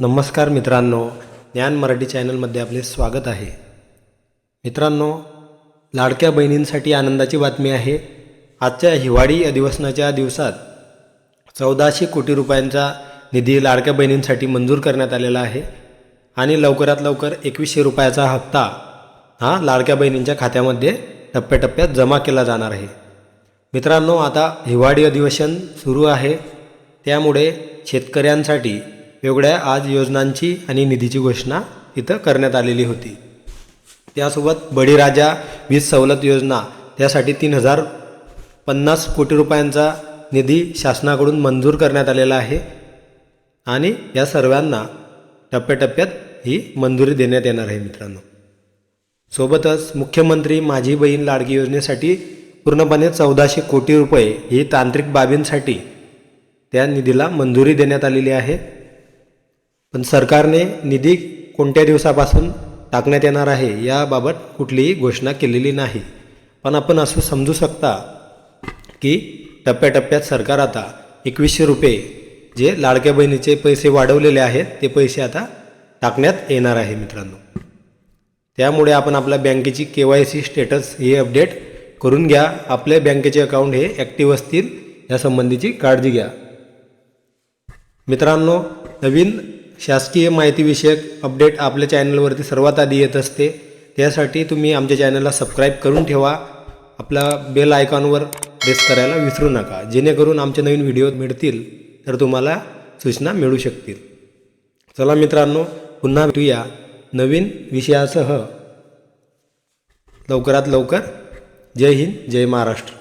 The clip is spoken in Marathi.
नमस्कार मित्रांनो ज्ञान मराठी चॅनलमध्ये आपले स्वागत आहे. मित्रांनो लाडक्या बहिणींसाठी आनंदाची बातमी आहे. आजच्या हिवाळी अधिवेशनाच्या दिवसात चौदाशे कोटी रुपयांचा निधी लाडक्या बहिणींसाठी मंजूर करण्यात आलेला आहे आणि लवकरात लवकर एकवीसशे रुपयाचा हप्ता हा लाडक्या बहिणींच्या खात्यामध्ये टप्प्याटप्प्यात जमा केला जाणार आहे. मित्रांनो आता हिवाळी अधिवेशन सुरू आहे. त्यामुळे शेतकऱ्यांसाठी वेगळ्या आज योजनांची आणि निधीची घोषणा इथं करण्यात आलेली होती. त्यासोबत बळीराजा वीज सवलत योजना त्यासाठी तीन हजार पन्नास कोटी रुपयांचा निधी शासनाकडून मंजूर करण्यात आलेला आहे आणि या सर्वांना टप्प्याटप्प्यात ही मंजुरी देण्यात येणार आहे मित्रांनो. सोबतच मुख्यमंत्री माझी बहीण लाडकी योजनेसाठी पूर्णपणे चौदाशे कोटी रुपये ही तांत्रिक बाबींसाठी त्या निधीला मंजुरी देण्यात आलेली आहे. पण सरकारने निधी कोणत्या दिवसापासून टाकण्यात येणार आहे याबाबत कुठलीही घोषणा केलेली नाही. पण आपण असं समजू शकता की टप्प्याटप्प्यात सरकार आता एकवीसशे रुपये जे लाडक्या बहिणीचे पैसे वाढवलेले आहेत ते पैसे आता टाकण्यात येणार आहे मित्रांनो. त्यामुळे आपण आपल्या बँकेची के वाय सी स्टेटस हे अपडेट करून घ्या. आपल्या बँकेचे अकाउंट हे ॲक्टिव्ह असतील या संबंधीची काळजी घ्या. मित्रांनो नवीन शासकीय माहितीविषयक अपडेट आपल्या चॅनलवरती सर्वात आधी येत असते. त्यासाठी तुम्ही आमच्या चॅनलला सबस्क्राईब करून ठेवा. आपला बेल आयकॉनवर प्रेस करायला विसरू नका. जेणेकरून आमचे नवीन व्हिडिओ मिळतील तर तुम्हाला सूचना मिळू शकतील. चला मित्रांनो पुन्हा भेटूया नवीन विषयासह. लवकरात लवकर. जय हिंद जय महाराष्ट्र.